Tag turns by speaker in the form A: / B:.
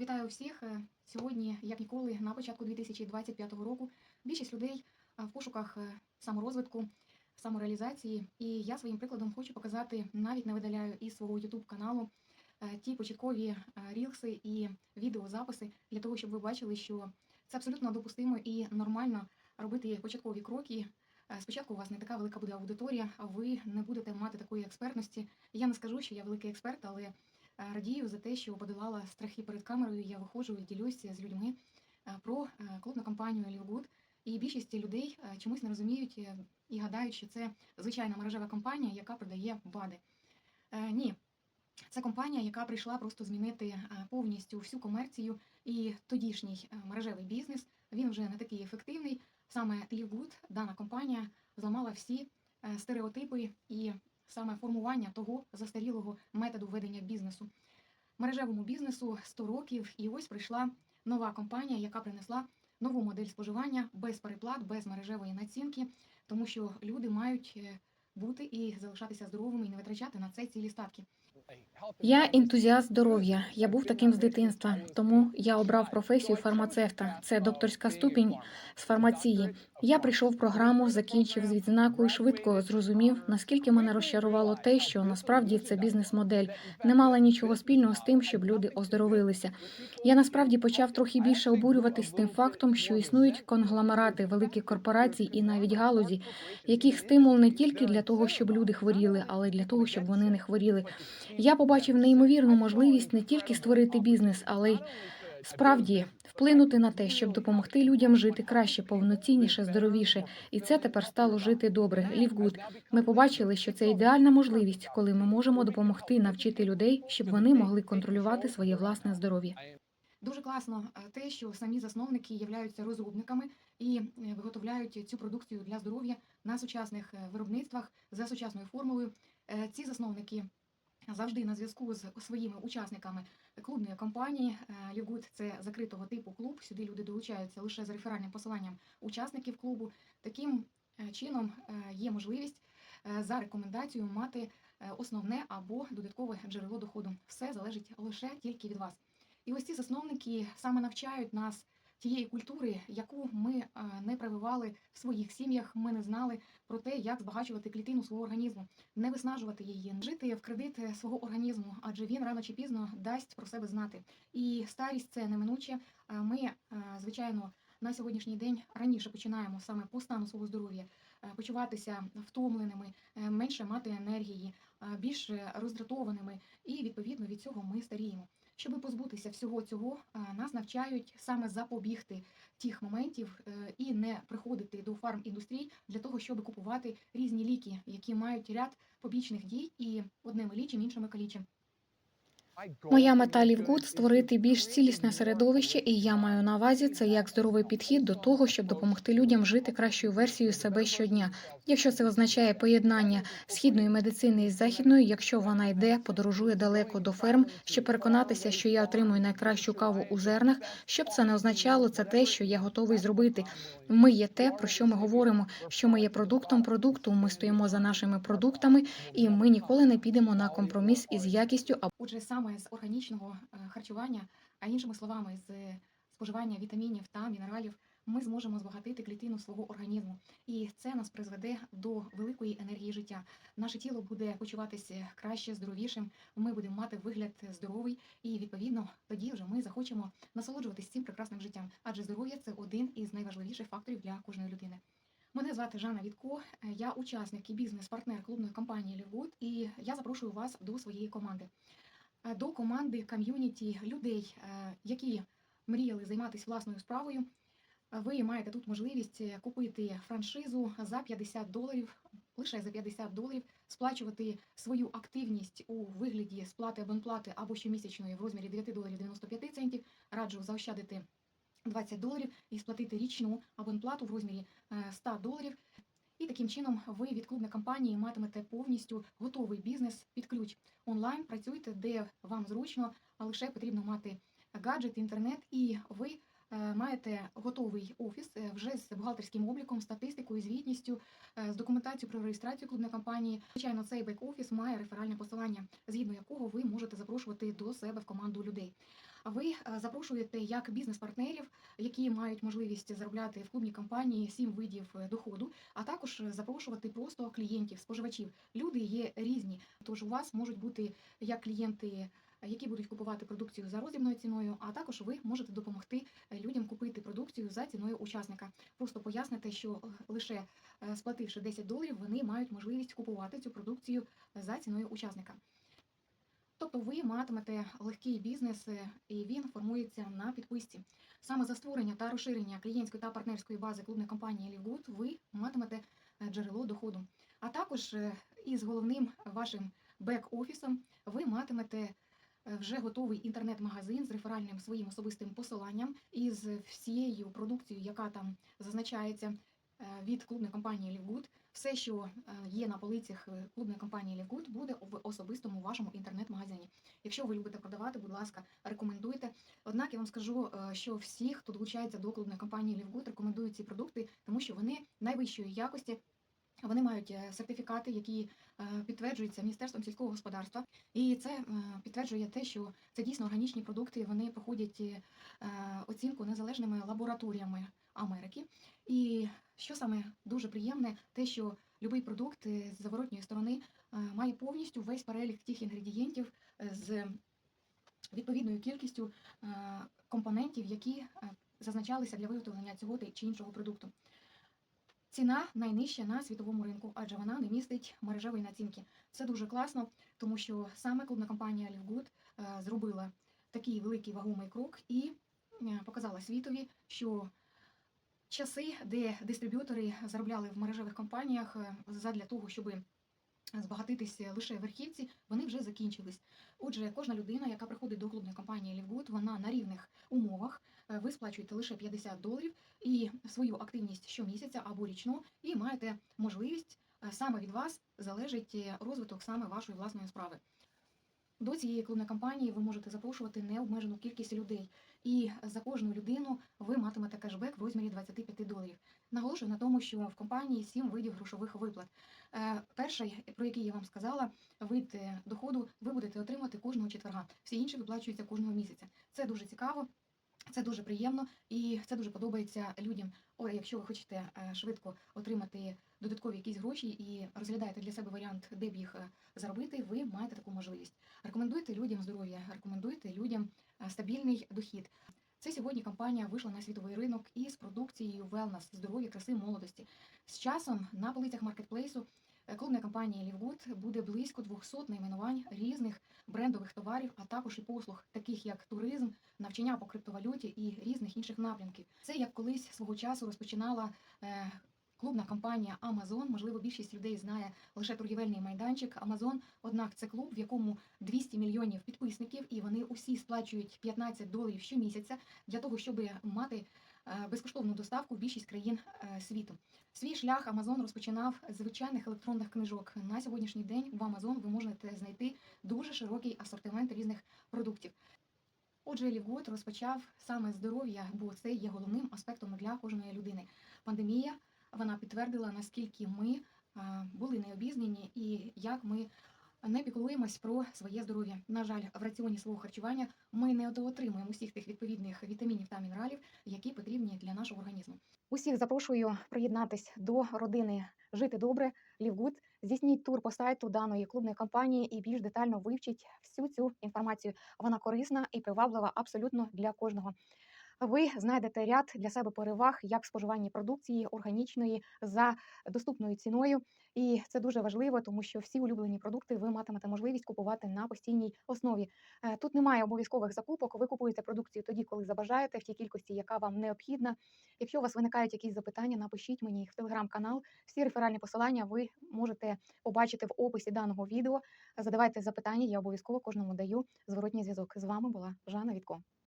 A: Вітаю всіх. Е, Сьогодні, як ніколи, на початку 2025 року, більшість людей е, в пошуках е, саморозвитку, самореалізації. І я своїм прикладом хочу показати, навіть не видаляю із свого YouTube каналу ті початкові рілси і відеозаписи для того, щоб ви бачили, що це абсолютно допустимо і нормально робити початкові кроки. Спочатку у вас не така велика буде аудиторія, а ви не будете мати такої експертності. Я не скажу, що я великий експерт, але радію за те, що подолала страхи перед камерою. Я виходжу і ділюся з людьми е, про е, клубну компанію Лівгуд. І більшість людей е, чомусь не розуміють е, і гадають, що це звичайна мережева компанія, яка продає БАДи. Е, Ні, це компанія, яка прийшла просто змінити е, повністю всю комерцію і тодішній е, мережевий бізнес. Він вже не такий ефективний. Саме Лівгуд, дана компанія, зламала всі е, стереотипи і саме формування того застарілого методу ведення бізнесу. Мережевому бізнесу 100 років, і ось прийшла нова компанія, яка принесла нову модель споживання без переплат, без мережевої націнки, тому що люди мають е, бути і залишатися здоровими і не витрачати на це цілі статки.
B: Я ентузіаст здоров'я. Я був таким з дитинства, тому я обрав професію фармацевта. Це докторська ступінь з фармації. Я прийшов в програму, закінчив з відзнакою, швидко зрозумів, наскільки мене розчарувало те, що насправді це бізнес-модель не мала нічого спільного з тим, щоб люди оздоровилися. Я насправді почав трохи більше обурюватись тим фактом, що існують конгломерати, великі корпорації і навіть галузі, яких стимул не тільки для того, щоб люди хворіли, але й для того, щоб вони не хворіли. Я побачив неймовірну можливість не тільки створити бізнес, але й справді вплинути на те, щоб допомогти людям жити краще, повноцінніше, здоровіше. І це тепер стало жити добре. Лівгуд. Ми побачили, що це ідеальна можливість, коли ми можемо допомогти навчити людей, щоб вони могли контролювати своє власне здоров'я.
A: Дуже класно е, те, що самі засновники являються розробниками і е, виготовляють цю продукцію для здоров'я на сучасних е, виробництвах за сучасною формулою. Ці засновники завжди на зв'язку з своїми учасниками клубної компанії. Лівгуд це закритого типу клуб. Сюди люди долучаються лише за реферальним посиланням учасників клубу. Таким е, чином е, є можливість е, за рекомендацією мати е, основне або додаткове джерело доходу. Все залежить лише тільки від вас. І ось ці засновники саме навчають нас тієї культури, яку ми е, не прививали в своїх сім'ях. Ми не знали про те, як збагачувати клітину свого організму, не виснажувати її, жити в кредит е, свого організму, адже він рано чи пізно дасть про себе знати. І старість це неминуче. Е, Ми, звичайно, на сьогоднішній день раніше починаємо саме по стану свого здоров'я почуватися втомленими, менше мати енергії, більш роздратованими, і відповідно від цього ми старіємо. Щоб позбутися всього цього, нас навчають саме запобігти тих моментів е, і не приходити до фарміндустрій для того, щоб купувати різні ліки, які мають ряд побічних дій і одними лічим, іншими калічим.
B: Моя мета Лівгуд створити більш цілісне середовище, і я маю на увазі це як здоровий підхід до того, щоб допомогти людям жити кращою версією себе щодня. Якщо це означає поєднання східної медицини із західною, якщо вона йде, подорожує далеко до ферм, щоб переконатися, що я отримую найкращу каву у зернах, щоб це не означало, це те, що я готовий зробити. Ми є те, про що ми говоримо, що ми є продуктом продукту. Ми стоїмо за нашими продуктами, і ми ніколи не підемо на компроміс із якістю
A: Отже, саме з органічного е, харчування, а іншими словами, з споживання вітамінів та мінералів, ми зможемо збагатити клітину свого організму, і це нас призведе до великої енергії життя. Наше тіло буде почуватися краще, здоровішим. Ми будемо мати вигляд здоровий, і відповідно тоді вже ми захочемо насолоджуватись цим прекрасним життям. Адже здоров'я це один із найважливіших факторів для кожної людини. Мене звати Жанна Вітко, я учасник і бізнес-партнер клубної компанії Лівгуд, і я запрошую вас до своєї команди. Е, До команди ком'юніті людей, е, які мріяли займатися власною справою. Ви маєте тут можливість е, купити франшизу за 50 доларів, лише за 50 доларів, сплачувати свою активність у вигляді сплати абонплати або щомісячної в розмірі 9 доларів 95 центів. Раджу заощадити 20 доларів і сплатити річну абонплату в розмірі е, 100 доларів. І таким чином ви від клубної компанії матимете повністю готовий бізнес під ключ. Онлайн працюйте, де вам зручно, а лише потрібно мати гаджет, інтернет, і ви е, маєте готовий офіс е, вже з бухгалтерським обліком, статистикою, звітністю, е, з документацією про реєстрацію клубної компанії. Звичайно, цей бек-офіс має реферальне посилання, згідно якого ви можете запрошувати до себе в команду людей. Ви е, запрошуєте як бізнес-партнерів, які мають можливість заробляти в клубній компанії сім видів е, доходу, а також е, запрошувати просто клієнтів, споживачів. Люди є різні, тож у вас можуть бути як клієнти. Які будуть купувати продукцію за роздрібною ціною, а також ви можете допомогти людям купити продукцію за ціною учасника. Просто поясните, що лише сплативши 10 доларів, вони мають можливість купувати цю продукцію за ціною учасника. Тобто ви матимете легкий бізнес, е, і він формується на підписці. Саме за створення та розширення клієнтської та партнерської бази клубної компанії Лівгуд ви матимете е, джерело доходу. А також е, із головним вашим бек-офісом ви матимете вже готовий інтернет-магазин з реферальним своїм особистим посиланням і з всією продукцією, яка там зазначається від клубної компанії Лівгуд. Все, що є на полицях клубної компанії Лівгуд, буде в особистому вашому інтернет-магазині. Якщо ви любите продавати, будь ласка, рекомендуйте. Однак я вам скажу, е, що всі, хто долучається до клубної компанії Лівгуд, рекомендують ці продукти, тому що вони найвищої якості. Вони мають е, сертифікати, які е, підтверджуються Міністерством сільського господарства, і це підтверджує те, що це дійсно органічні продукти. Вони проходять оцінку незалежними лабораторіями Америки. І що саме дуже приємне, те, що будь-який продукт з заворотньої сторони має повністю весь перелік тих інгредієнтів е, з відповідною кількістю е, компонентів, які е, зазначалися для виготовлення цього чи іншого продукту. Ціна найнижча на світовому ринку, адже вона не містить мережевої націнки. Це дуже класно, тому що саме клубна компанія Лівгуд е, зробила такий великий вагомий крок і е, показала світові, що часи, де дистриб'ютори заробляли в мережевих компаніях е, задля того, щоб збагатитися лише верхівці, вони вже закінчились. Отже, кожна людина, яка приходить до клубної компанії Лівгуд, вона на рівних умовах. Е, Ви сплачуєте лише 50 доларів і свою активність щомісяця або річну, і маєте можливість е, саме від вас залежить е, розвиток саме вашої власної справи. До цієї клубної кампанії ви можете запрошувати необмежену кількість людей, і за кожну людину ви матимете кешбек в розмірі 25 доларів. Наголошую на тому, що в компанії сім видів грошових виплат. Е, Перший, про який я вам сказала, вид е, доходу ви будете отримати кожного четверга. Всі інші виплачуються кожного місяця. Це дуже цікаво. Це дуже приємно і це дуже подобається людям. О, якщо ви хочете е, швидко отримати додаткові якісь гроші і розглядаєте для себе варіант, де б їх заробити, ви маєте таку можливість. Рекомендуйте людям здоров'я, рекомендуйте людям стабільний дохід. Це сьогодні компанія вийшла на світовий ринок із продукцією wellness, здоров'я, краси, молодості. З часом на полицях маркетплейсу е, клубної компанії Лівгуд буде близько 200 найменувань різних брендових товарів, а також і послуг, таких як туризм, навчання по криптовалюті і різних інших напрямків. Це як колись свого часу розпочинала е, клубна компанія Amazon. Можливо, більшість людей знає лише торгівельний майданчик Amazon. Однак це клуб, в якому 200 мільйонів підписників, і вони усі сплачують 15 доларів щомісяця для того, щоб мати е, безкоштовну доставку в більшість країн е, світу. Свій шлях Amazon розпочинав з звичайних електронних книжок. На сьогоднішній день в Amazon ви можете знайти дуже широкий асортимент різних продуктів. Отже, Лівгуд розпочав саме здоров'я, бо це є головним аспектом для кожної людини. Пандемія вона підтвердила, наскільки ми були необізнані і як ми не піклуємось про своє здоров'я. На жаль, в раціоні свого харчування ми не отримуємо усіх тих відповідних вітамінів та мінералів, які потрібні для нашого організму. Усіх запрошую приєднатись до родини Жити добре Лівгуд. Здійсніть тур по сайту даної клубної компанії і більш детально вивчіть всю цю інформацію. Вона корисна і приваблива абсолютно для кожного. Ви знайдете ряд для себе переваг як в споживанні продукції органічної за доступною ціною. І це дуже важливо, тому що всі улюблені продукти ви матимете можливість купувати на постійній основі. Е, Тут немає обов'язкових закупок. Ви купуєте продукцію тоді, коли забажаєте, в тій кількості, яка вам необхідна. Якщо у вас виникають якісь запитання, напишіть мені їх в телеграм-канал. Всі реферальні посилання ви можете побачити в описі даного відео. Задавайте запитання, я обов'язково кожному даю зворотній зв'язок. З вами була Жанна Вітко.